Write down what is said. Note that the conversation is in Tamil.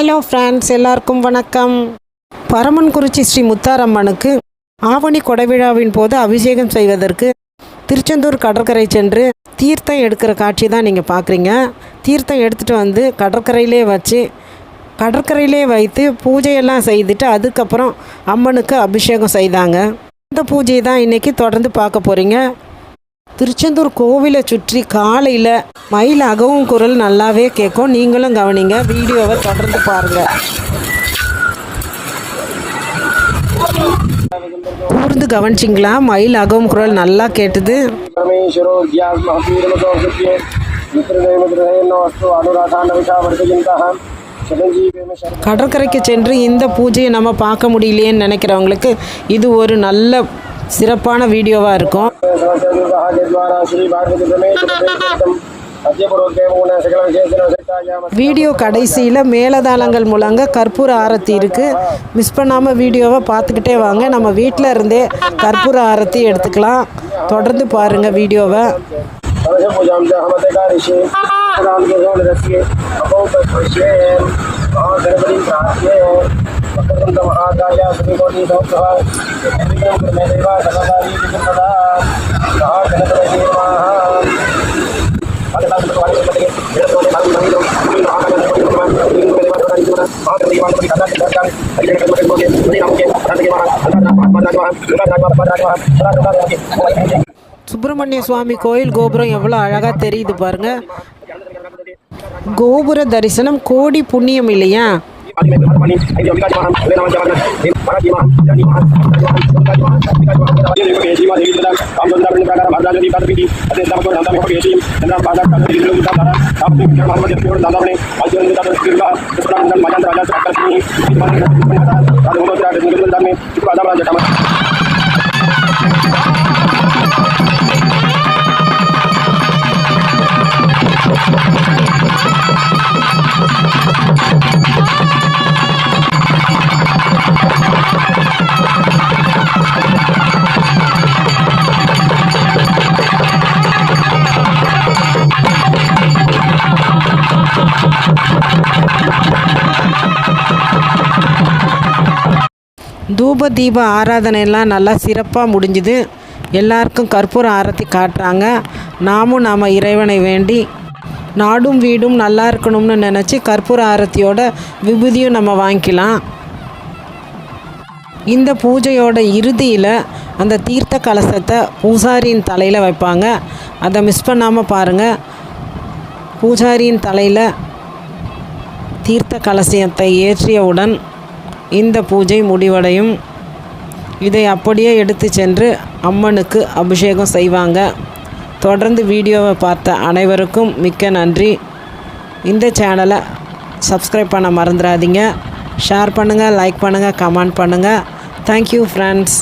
ஹலோ ஃப்ரெண்ட்ஸ் எல்லாருக்கும் வணக்கம். பரமன்குறிச்சி ஸ்ரீ முத்தாரம்மனுக்கு ஆவணி கொடைவிழாவின் போது அபிஷேகம் செய்வதற்கு திருச்செந்தூர் கடற்கரை சென்று தீர்த்தம் எடுக்கிற காட்சி தான் நீங்கள் பார்க்குறீங்க தீர்த்தம் எடுத்துகிட்டு வந்து கடற்கரையிலே வச்சு கடற்கரையிலே வைத்து பூஜையெல்லாம் செய்துட்டு அதுக்கப்புறம் அம்மனுக்கு அபிஷேகம் செய்தாங்க. இந்த பூஜையை தான் இன்றைக்கி தொடர்ந்து பார்க்க போகிறீங்க திருச்செந்தூர் கோவிலை சுற்றி காலையில் மயில் அகவும் குரல் நல்லாவே கேட்கும். நீங்களும் கவனிங்க வீடியோவை தொடர்ந்து பாருங்கள் கூர்ந்து கவனிச்சிங்களா? மயில் அகவும் குரல் நல்லா கேட்டது. கடற்கரைக்கு சென்று இந்த பூஜையை நம்ம பார்க்க முடியலையேன்னு நினைக்கிறவங்களுக்கு இது ஒரு நல்ல சிறப்பான வீடியோவாக இருக்கும். வீடியோ கடைசியில் மேலதானங்கள் மூலங்க கற்பூர ஆரத்தி இருக்குது மிஸ் பண்ணாமல் வீடியோவை பார்த்துக்கிட்டே வாங்க. நம்ம வீட்டில் இருந்தே கற்பூர ஆரத்தி எடுத்துக்கலாம். தொடர்ந்து பாருங்கள் வீடியோவை. శ్రీకంఠ சுப்பிரமணிய சுவாமி கோயில் கோபுரம் எவ்வளோ அழகாக தெரியுது பாருங்க. கோபுர தரிசனம் கோடி புண்ணியம் இல்லையா? पानी में बिहार पानी थैंक यू अंबिका जी महान लेना जवाब दिन भारत जी महान जानी महान अंबिका जी महान अंबिका जी महान ये देखो जी महान देवी दादा काम धंधा अपने प्रकार भारत राजा की बात की अरे दादा को धंधा में होगी जी धंधा बाज़ार का दिल लोग दादा आप के घर मालूम जब दादा अपने आज दिन दादा फिर का उसका अंदर माजन राजा से आकर नहीं दादा को तेरा दिन दादा में इसको आधा बड़ा जटा Thank you. தூப தீப ஆராதனையெல்லாம் நல்லா சிறப்பாக முடிஞ்சுது. எல்லாருக்கும் கற்பூர ஆரத்தி காட்டுறாங்க. நாமும் நாம் இறைவனை வேண்டி நாடும் வீடும் நல்லா இருக்கணும்னு நினச்சி கற்பூர ஆரத்தியோட விபூதியும் நம்ம வாங்கிக்கலாம். இந்த பூஜையோட இறுதியில் அந்த தீர்த்த கலசத்தை பூசாரியின் தலையில் வைப்பாங்க. அதை மிஸ் பண்ணாமல் பாருங்கள் பூஜாரியின் தலையில் தீர்த்த கலசியத்தை ஏற்றியவுடன் இந்த பூஜை முடிவடையும். இதை அப்படியே எடுத்து சென்று அம்மனுக்கு அபிஷேகம் செய்வாங்க. தொடர்ந்து வீடியோவை பார்த்த அனைவருக்கும் மிக்க நன்றி. இந்த சேனலை சப்ஸ்கிரைப் பண்ண மறந்துடாதீங்க. ஷேர் பண்ணுங்கள் லைக் பண்ணுங்கள் கமெண்ட் பண்ணுங்கள் தேங்க்யூ ஃப்ரெண்ட்ஸ்